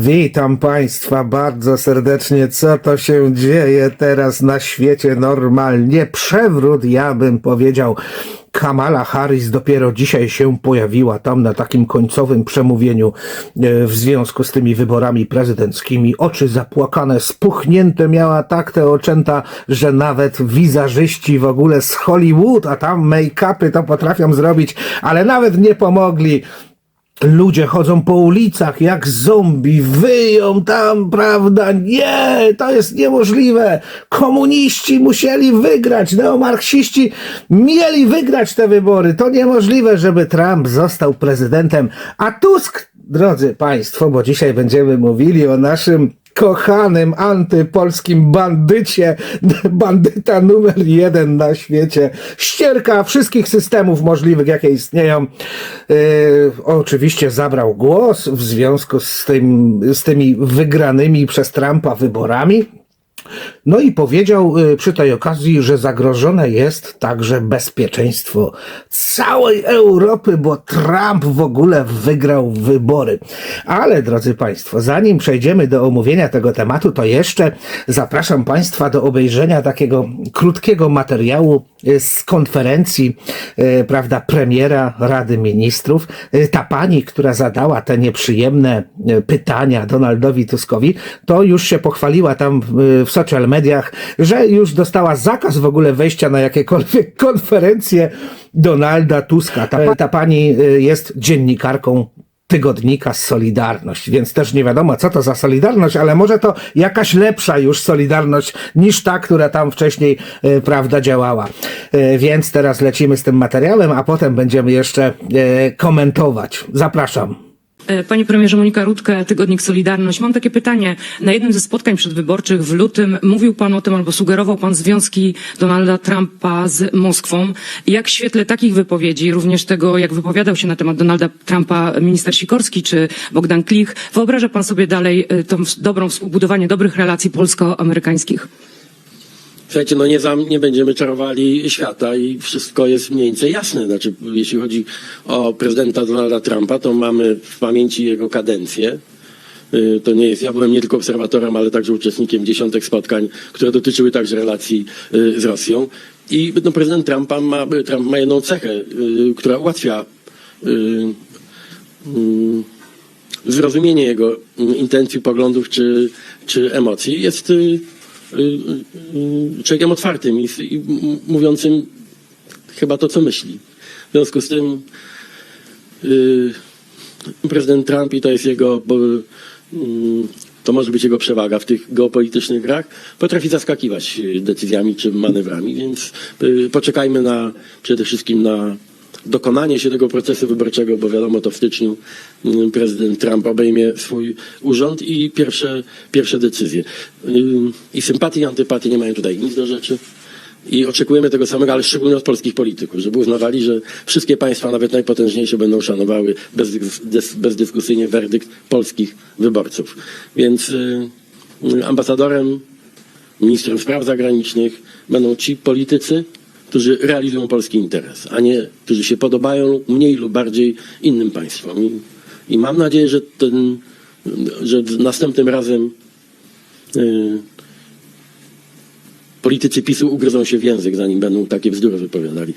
Witam Państwa bardzo serdecznie. Co to się dzieje teraz na świecie normalnie? Przewrót, ja bym powiedział. Kamala Harris dopiero dzisiaj się pojawiła tam na takim końcowym przemówieniu e, w związku z tymi wyborami prezydenckimi. Oczy zapłakane, spuchnięte miała tak te oczęta, że nawet wizażyści w ogóle z Hollywood, a tam make-upy to potrafią zrobić, ale nawet nie pomogli. Ludzie chodzą po ulicach jak zombie, wyją tam, prawda? Nie, to jest niemożliwe. Komuniści musieli wygrać, neomarksiści mieli wygrać te wybory. To niemożliwe, żeby Trump został prezydentem. A Tusk, drodzy Państwo, bo dzisiaj będziemy mówili o naszym kochanym antypolskim bandycie, bandyta numer jeden na świecie, ścierka wszystkich systemów możliwych, jakie istnieją. Yy, oczywiście zabrał głos w związku z, tym, z tymi wygranymi przez Trumpa wyborami. No i powiedział y, przy tej okazji, że zagrożone jest także bezpieczeństwo całej Europy, bo Trump w ogóle wygrał wybory. Ale drodzy Państwo, zanim przejdziemy do omówienia tego tematu, to jeszcze zapraszam Państwa do obejrzenia takiego krótkiego materiału y, z konferencji, y, prawda, premiera Rady Ministrów. Ta pani, która zadała te nieprzyjemne pytania Donaldowi Tuskowi, to już się pochwaliła tam w social mediach, że już dostała zakaz w ogóle wejścia na jakiekolwiek konferencje Donalda Tuska. Ta, ta pani y, jest dziennikarką tygodnika Solidarność, więc też nie wiadomo, co to za Solidarność, ale może to jakaś lepsza już Solidarność niż ta, która tam wcześniej, y, prawda, działała. Y, Więc teraz lecimy z tym materiałem, a potem będziemy jeszcze komentować. Zapraszam. E, Panie premierze Monika Rutkę, Tygodnik Solidarność. Mam takie pytanie. Na jednym ze spotkań przedwyborczych w lutym mówił pan o tym albo sugerował pan związki Donalda Trumpa z Moskwą. Jak w świetle takich wypowiedzi, również tego, jak wypowiadał się na temat Donalda Trumpa minister Sikorski czy Bogdan Klich, wyobraża pan sobie dalej e, ws- dobrą współbudowanie dobrych relacji polsko-amerykańskich? Słuchajcie, no nie, nie będziemy czarowali świata i wszystko jest mniej więcej jasne. Znaczy, jeśli chodzi o prezydenta Donalda Trumpa, to mamy w pamięci jego kadencję. Y, To nie jest, ja byłem nie tylko obserwatorem, ale także uczestnikiem dziesiątek spotkań, które dotyczyły także relacji y, z Rosją. I no, prezydent Trumpa ma, Trump ma jedną cechę, y, która ułatwia mm, zrozumienie jego mm, intencji, poglądów czy, czy emocji. Jest człowiekiem otwartym i, i mówiącym chyba to, co myśli. W związku z tym y, prezydent Trump i to jest jego, to może być jego przewaga w tych geopolitycznych grach, potrafi zaskakiwać y, decyzjami czy manewrami, więc y, poczekajmy na, przede wszystkim na dokonanie się tego procesu wyborczego, bo wiadomo, to w styczniu mm, prezydent Trump obejmie swój urząd i pierwsze, pierwsze decyzje. Y, I sympatii i antypatii nie mają tutaj nic do rzeczy. I oczekujemy tego samego, ale szczególnie od polskich polityków, żeby uznawali, że wszystkie państwa, nawet najpotężniejsze, będą szanowały bez, dys- bezdyskusyjnie werdykt polskich wyborców. Więc y, y, ambasadorem, ministrem spraw zagranicznych będą ci politycy, którzy realizują polski interes, a nie którzy się podobają mniej lub bardziej innym państwom. I, i mam nadzieję, że, ten, że następnym razem y, politycy PiSu ugryzą się w język, zanim będą takie bzdury wypowiadali.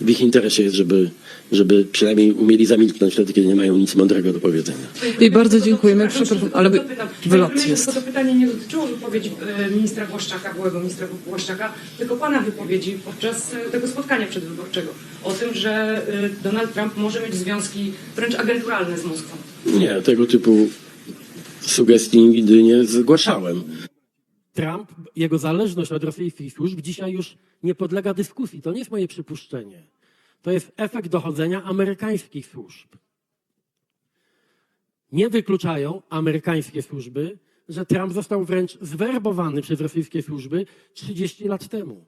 W ich interesie jest, żeby, żeby przynajmniej umieli zamilknąć wtedy, kiedy nie mają nic mądrego do powiedzenia. I bardzo dziękujemy. Przepraszam, ale wy- wylot jest. tylko To pytanie nie dotyczyło wypowiedzi e, ministra Błaszczaka, byłego ministra Błaszczaka, tylko pana wypowiedzi podczas e, tego spotkania przedwyborczego o tym, że e, Donald Trump może mieć związki wręcz agenturalne z Moskwą. Nie, tego typu sugestii nigdy nie zgłaszałem. Trump, jego zależność od rosyjskich służb dzisiaj już nie podlega dyskusji. To nie jest moje przypuszczenie. To jest efekt dochodzenia amerykańskich służb. Nie wykluczają amerykańskie służby, że Trump został wręcz zwerbowany przez rosyjskie służby 30 lat temu.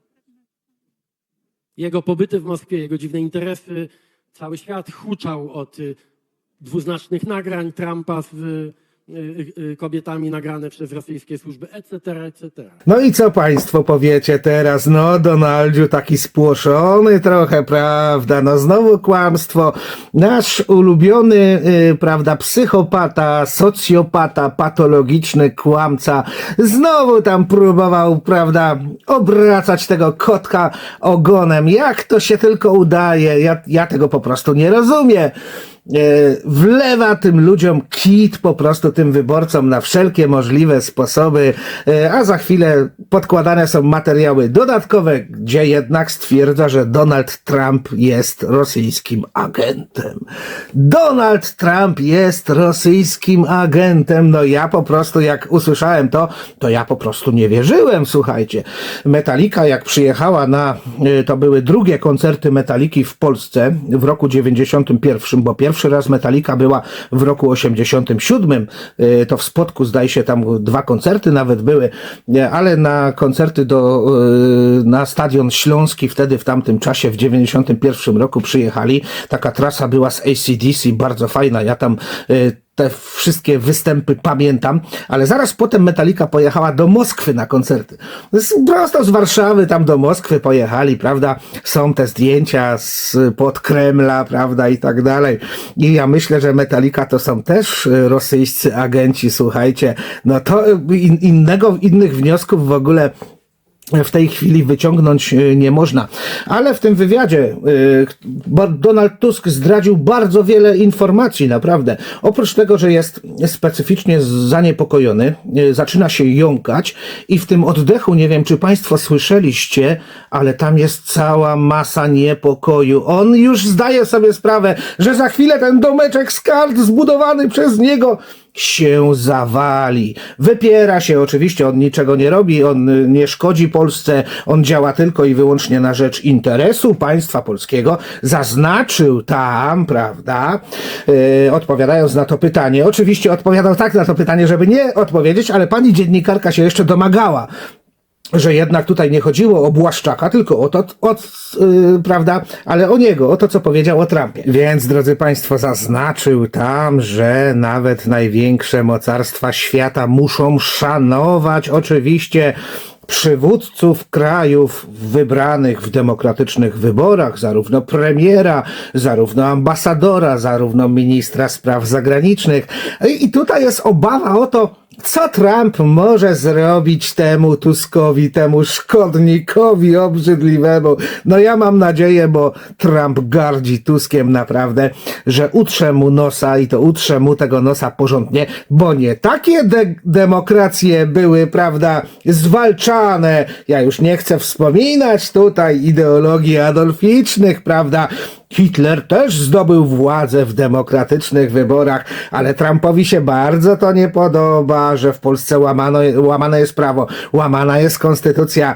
Jego pobyty w Moskwie, jego dziwne interesy, cały świat huczał od y, dwuznacznych nagrań Trumpa z, kobietami nagrane przez rosyjskie służby, etc., etc. No i co państwo powiecie teraz? No, Donaldziu taki spłoszony trochę, prawda? No znowu kłamstwo. Nasz ulubiony, y, prawda, psychopata, socjopata, patologiczny kłamca znowu tam próbował, prawda, obracać tego kotka ogonem. Jak to się tylko udaje? Ja, ja tego po prostu nie rozumiem. E, wlewa tym ludziom kit po prostu tym wyborcom na wszelkie możliwe sposoby, e, a za chwilę podkładane są materiały dodatkowe, gdzie jednak stwierdza, że Donald Trump jest rosyjskim agentem. Donald Trump jest rosyjskim agentem. No ja po prostu jak usłyszałem to, to ja po prostu nie wierzyłem, słuchajcie. Metallica jak przyjechała na, e, to były drugie koncerty Metaliki w Polsce w roku 91, bo pierwszy raz Metallica była w roku 87, e, to w Spodku zdaje się tam dwa koncerty nawet były, e, ale na koncerty do, e, na Stadion Śląski wtedy w tamtym czasie w 91 roku przyjechali. Taka trasa była z ACDC, bardzo fajna. Ja tam te wszystkie występy pamiętam, ale zaraz potem Metallica pojechała do Moskwy na koncerty. Prosto z Warszawy tam do Moskwy pojechali, prawda? Są te zdjęcia z pod Kremla, prawda? I tak dalej. I ja myślę, że Metallica to są też rosyjscy agenci, słuchajcie. No to in, innego, innych wniosków w ogóle w tej chwili wyciągnąć e, nie można. Ale w tym wywiadzie e, Donald Tusk zdradził bardzo wiele informacji, naprawdę. Oprócz tego, że jest specyficznie zaniepokojony, e, zaczyna się jąkać i w tym oddechu, nie wiem czy Państwo słyszeliście, ale tam jest cała masa niepokoju. On już zdaje sobie sprawę, że za chwilę ten domeczek z kart zbudowany przez niego się zawali. Wypiera się, oczywiście on niczego nie robi, on y, nie szkodzi Polsce, on działa tylko i wyłącznie na rzecz interesu państwa polskiego. Zaznaczył tam, prawda, yy, odpowiadając na to pytanie. Oczywiście odpowiadał tak na to pytanie, żeby nie odpowiedzieć, ale pani dziennikarka się jeszcze domagała że jednak tutaj nie chodziło o Błaszczaka, tylko o to, o, yy, prawda, ale o niego, o to, co powiedział o Trumpie. Więc, drodzy Państwo, zaznaczył tam, że nawet największe mocarstwa świata muszą szanować oczywiście przywódców krajów wybranych w demokratycznych wyborach, zarówno premiera, zarówno ambasadora, zarówno ministra spraw zagranicznych. I tutaj jest obawa o to, co Trump może zrobić temu Tuskowi, temu szkodnikowi obrzydliwemu? No ja mam nadzieję, bo Trump gardzi Tuskiem naprawdę, że utrze mu nosa i to utrze mu tego nosa porządnie, bo nie takie de- demokracje były, prawda, zwalczane. Ja już nie chcę wspominać tutaj ideologii adolficznych, prawda, Hitler też zdobył władzę w demokratycznych wyborach, ale Trumpowi się bardzo to nie podoba, że w Polsce łamano, łamane jest prawo, łamana jest konstytucja.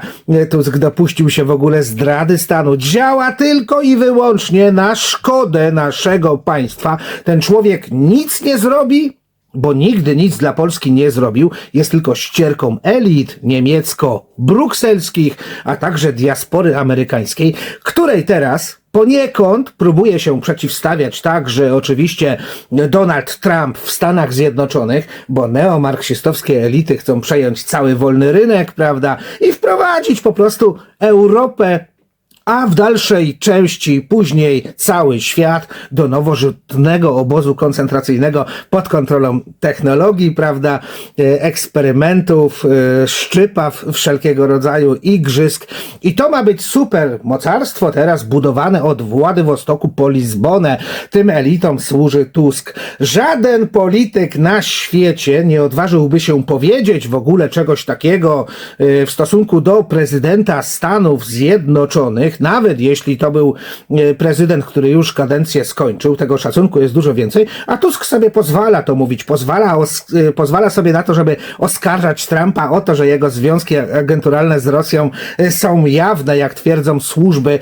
Tusk dopuścił się w ogóle zdrady stanu. Działa tylko i wyłącznie na szkodę naszego państwa. Ten człowiek nic nie zrobi, bo nigdy nic dla Polski nie zrobił, jest tylko ścierką elit niemiecko-brukselskich, a także diaspory amerykańskiej, której teraz poniekąd próbuje się przeciwstawiać także oczywiście Donald Trump w Stanach Zjednoczonych, bo neomarksistowskie elity chcą przejąć cały wolny rynek, prawda, i wprowadzić po prostu Europę a w dalszej części później cały świat do nowożytnego obozu koncentracyjnego pod kontrolą technologii, prawda, e, eksperymentów, e, szczypaw wszelkiego rodzaju, igrzysk. I to ma być super mocarstwo teraz budowane od Władywostoku po Lizbonę. Tym elitom służy Tusk. Żaden polityk na świecie nie odważyłby się powiedzieć w ogóle czegoś takiego e, w stosunku do prezydenta Stanów Zjednoczonych, nawet jeśli to był e, prezydent, który już kadencję skończył, tego szacunku jest dużo więcej, a Tusk sobie pozwala to mówić, pozwala, e, pozwala sobie na to, żeby oskarżać Trumpa o to, że jego związki agenturalne z Rosją e, są jawne, jak twierdzą służby.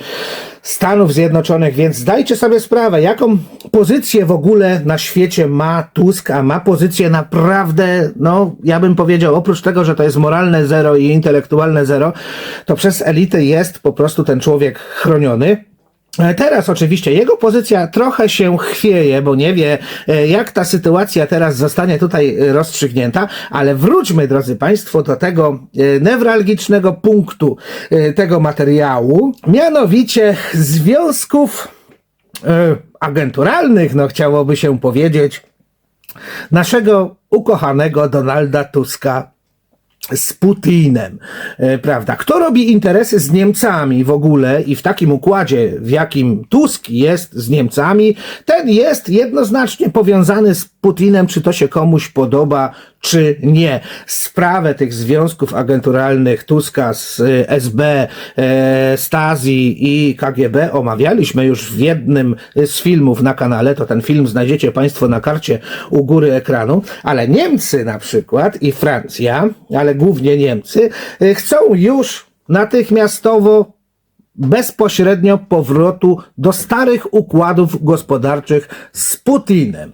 Stanów Zjednoczonych, więc zdajcie sobie sprawę, jaką pozycję w ogóle na świecie ma Tusk, a ma pozycję naprawdę, no ja bym powiedział, oprócz tego, że to jest moralne zero i intelektualne zero, to przez elity jest po prostu ten człowiek chroniony. E, Teraz oczywiście jego pozycja trochę się chwieje, bo nie wie, e, jak ta sytuacja teraz zostanie tutaj rozstrzygnięta, ale wróćmy, drodzy Państwo, do tego e, newralgicznego punktu tego materiału, mianowicie związków agenturalnych, no chciałoby się powiedzieć, naszego ukochanego Donalda Tuska z Putinem, e, prawda? Kto robi interesy z Niemcami w ogóle i w takim układzie, w jakim Tusk jest z Niemcami, ten jest jednoznacznie powiązany z Putinem, czy to się komuś podoba, czy nie. Sprawę tych związków agenturalnych Tuska z e, SB, e, Stasi i KGB omawialiśmy już w jednym z filmów na kanale. To ten film znajdziecie Państwo na karcie u góry ekranu. Ale Niemcy na przykład i Francja, ale głównie Niemcy, e, chcą już natychmiastowo bezpośrednio powrotu do starych układów gospodarczych z Putinem.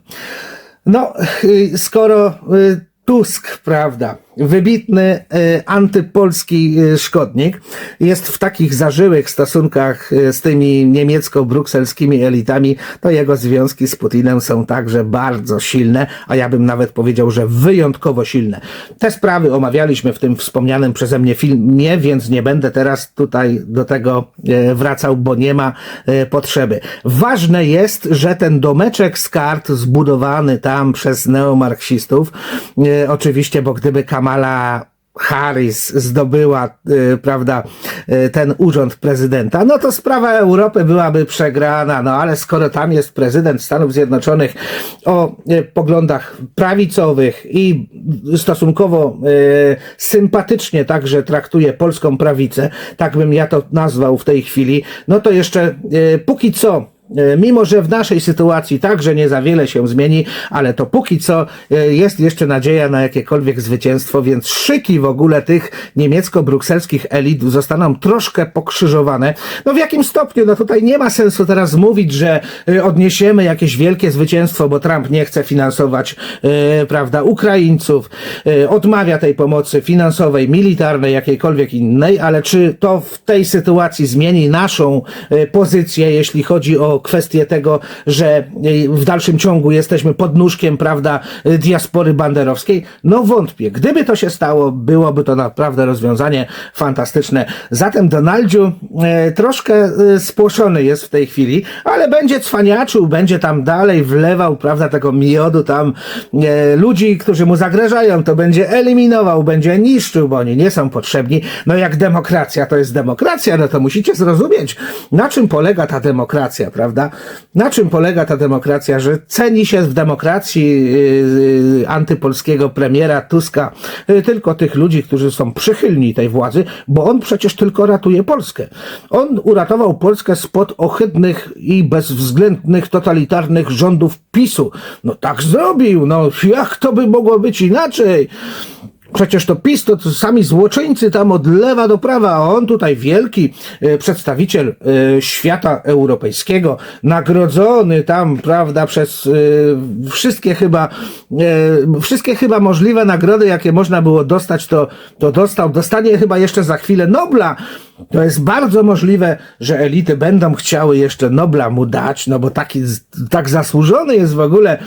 No, y, skoro y, Tusk, prawda, wybitny y, antypolski y, szkodnik, jest w takich zażyłych stosunkach y, z tymi niemiecko-brukselskimi elitami, to jego związki z Putinem są także bardzo silne, a ja bym nawet powiedział, że wyjątkowo silne. Te sprawy omawialiśmy w tym wspomnianym przeze mnie filmie, więc nie będę teraz tutaj do tego e, wracał, bo nie ma e, potrzeby. Ważne jest, że ten domeczek z kart zbudowany tam przez neomarksistów, e, oczywiście, bo gdyby Kamala Harris zdobyła, y, prawda, y, ten urząd prezydenta, no to sprawa Europy byłaby przegrana, no ale skoro tam jest prezydent Stanów Zjednoczonych o y, poglądach prawicowych i stosunkowo sympatycznie także traktuje polską prawicę, tak bym ja to nazwał w tej chwili, no to jeszcze póki co Mimo, że w naszej sytuacji także nie za wiele się zmieni, ale to póki co e, jest jeszcze nadzieja na jakiekolwiek zwycięstwo, więc szyki w ogóle tych niemiecko-brukselskich elit zostaną troszkę pokrzyżowane. No w jakim stopniu? No tutaj nie ma sensu teraz mówić, że e, odniesiemy jakieś wielkie zwycięstwo, bo Trump nie chce finansować, e, prawda, Ukraińców, e, odmawia tej pomocy finansowej, militarnej, jakiejkolwiek innej, ale czy to w tej sytuacji zmieni naszą e, pozycję, jeśli chodzi o kwestię tego, że w dalszym ciągu jesteśmy pod nóżkiem, prawda, diaspory banderowskiej? No wątpię. Gdyby to się stało, byłoby to naprawdę rozwiązanie fantastyczne. Zatem Donaldziu e, troszkę e, spłoszony jest w tej chwili, ale będzie cwaniaczył, będzie tam dalej wlewał, prawda, tego miodu tam e, ludzi, którzy mu zagrażają, to będzie eliminował, będzie niszczył, bo oni nie są potrzebni. No jak demokracja to jest demokracja, no to musicie zrozumieć, na czym polega ta demokracja, prawda? Na czym polega ta demokracja, że ceni się w demokracji yy, yy, antypolskiego premiera Tuska yy, tylko tych ludzi, którzy są przychylni tej władzy, bo on przecież tylko ratuje Polskę. On uratował Polskę spod ohydnych i bezwzględnych totalitarnych rządów PiSu. No tak zrobił, no jak to by mogło być inaczej? Przecież to PiS to, sami złoczyńcy tam od lewa do prawa, a on tutaj wielki e, przedstawiciel e, świata europejskiego, nagrodzony tam, prawda, przez e, wszystkie chyba, wszystkie chyba możliwe nagrody, jakie można było dostać, to, to dostał. Dostanie chyba jeszcze za chwilę Nobla. To jest bardzo możliwe, że elity będą chciały jeszcze Nobla mu dać, no bo taki, tak zasłużony jest w ogóle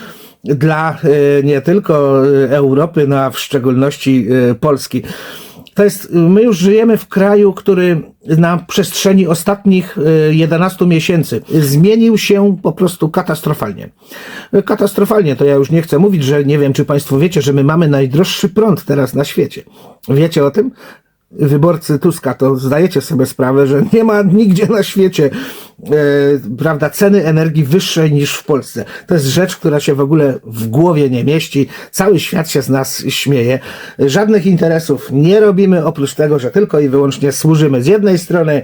dla e, nie tylko e, Europy, no a w szczególności e, Polski. To jest, my już żyjemy w kraju, który na przestrzeni ostatnich e, 11 miesięcy zmienił się po prostu katastrofalnie. Katastrofalnie, to ja już nie chcę mówić, że nie wiem, czy Państwo wiecie, że my mamy najdroższy prąd teraz na świecie. Wiecie o tym? wyborcy Tuska, to zdajecie sobie sprawę, że nie ma nigdzie na świecie prawda, ceny energii wyższej niż w Polsce. To jest rzecz, która się w ogóle w głowie nie mieści. Cały świat się z nas śmieje. Żadnych interesów nie robimy, oprócz tego, że tylko i wyłącznie służymy z jednej strony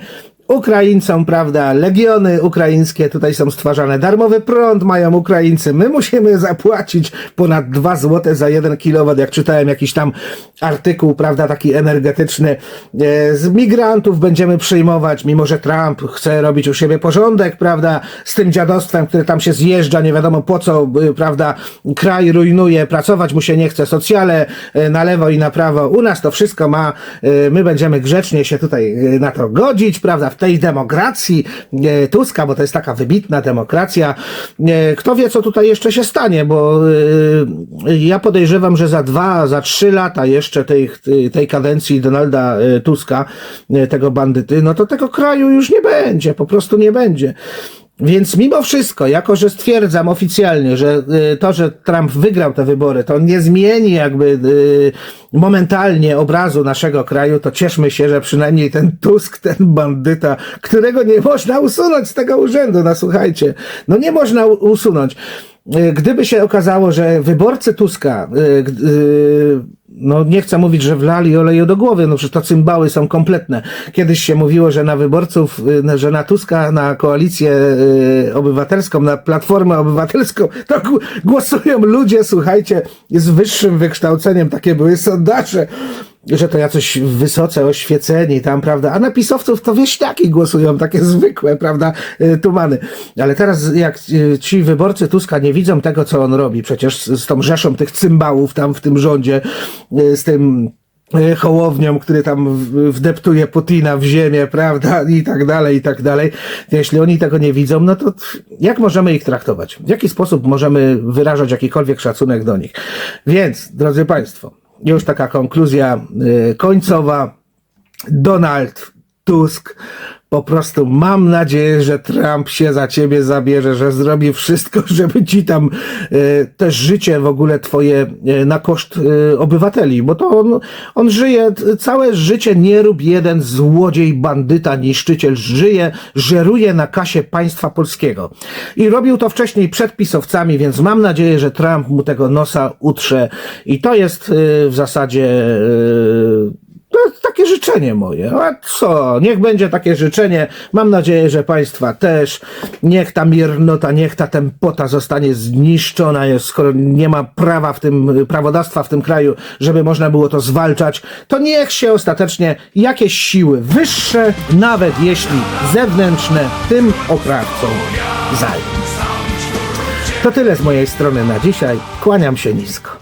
Ukraińcom, prawda, legiony ukraińskie tutaj są stwarzane, darmowy prąd mają Ukraińcy, my musimy zapłacić ponad 2 zł za 1 kW, jak czytałem jakiś tam artykuł, prawda, taki energetyczny, e, z migrantów będziemy przyjmować, mimo że Trump chce robić u siebie porządek, prawda, z tym dziadostwem, które tam się zjeżdża, nie wiadomo po co, prawda, kraj rujnuje, pracować mu się nie chce, socjale e, na lewo i na prawo, u nas to wszystko ma, e, my będziemy grzecznie się tutaj na to godzić, prawda, tej demokracji e, Tuska, bo to jest taka wybitna demokracja. E, Kto wie, co tutaj jeszcze się stanie, bo e, ja podejrzewam, że za dwa, za trzy lata jeszcze tej, tej kadencji Donalda Tuska, tego bandyty, no to tego kraju już nie będzie, po prostu nie będzie. Więc mimo wszystko, jako że stwierdzam oficjalnie, że y, to, że Trump wygrał te wybory, to nie zmieni jakby y, momentalnie obrazu naszego kraju, to cieszmy się, że przynajmniej ten Tusk, ten bandyta, którego nie można usunąć z tego urzędu, no słuchajcie, no nie można usunąć. Y, Gdyby się okazało, że wyborcy Tuska, no nie chcę mówić, że wlali oleju do głowy, no przecież to cymbały są kompletne. Kiedyś się mówiło, że na wyborców, y, że na Tuska, na koalicję y, obywatelską, na platformę obywatelską, to głosują ludzie, słuchajcie, z wyższym wykształceniem, takie były sondaże że to jacyś wysoce oświeceni tam, prawda, a na pisowców to wieśniaki głosują, takie zwykłe, prawda, y, tumany. Ale teraz jak y, ci wyborcy Tuska nie widzą tego, co on robi, przecież z, tą rzeszą tych cymbałów tam w tym rządzie, y, z tym Hołownią, który tam wdeptuje Putina w ziemię, prawda, i tak dalej, i tak dalej. Jeśli oni tego nie widzą, no to jak możemy ich traktować? W jaki sposób możemy wyrażać jakikolwiek szacunek do nich? Więc, drodzy Państwo, już taka konkluzja y, końcowa. Donald Tusk. Po prostu mam nadzieję, że Trump się za ciebie zabierze, że zrobi wszystko, żeby ci tam e, też życie w ogóle twoje e, na koszt e, obywateli, bo to on, on żyje całe życie, nie rób jeden złodziej, bandyta, niszczyciel, żyje, żeruje na kasie państwa polskiego. I robił to wcześniej przed pisowcami, więc mam nadzieję, że Trump mu tego nosa utrze i to jest e, w zasadzie takie życzenie moje. A co? Niech będzie takie życzenie. Mam nadzieję, że Państwa też. Niech ta miernota, niech ta tempota zostanie zniszczona, skoro nie ma prawa w tym, prawodawstwa w tym kraju, żeby można było to zwalczać, to niech się ostatecznie jakieś siły wyższe, nawet jeśli zewnętrzne, tym oprawcom zajmą. To tyle z mojej strony na dzisiaj. Kłaniam się nisko.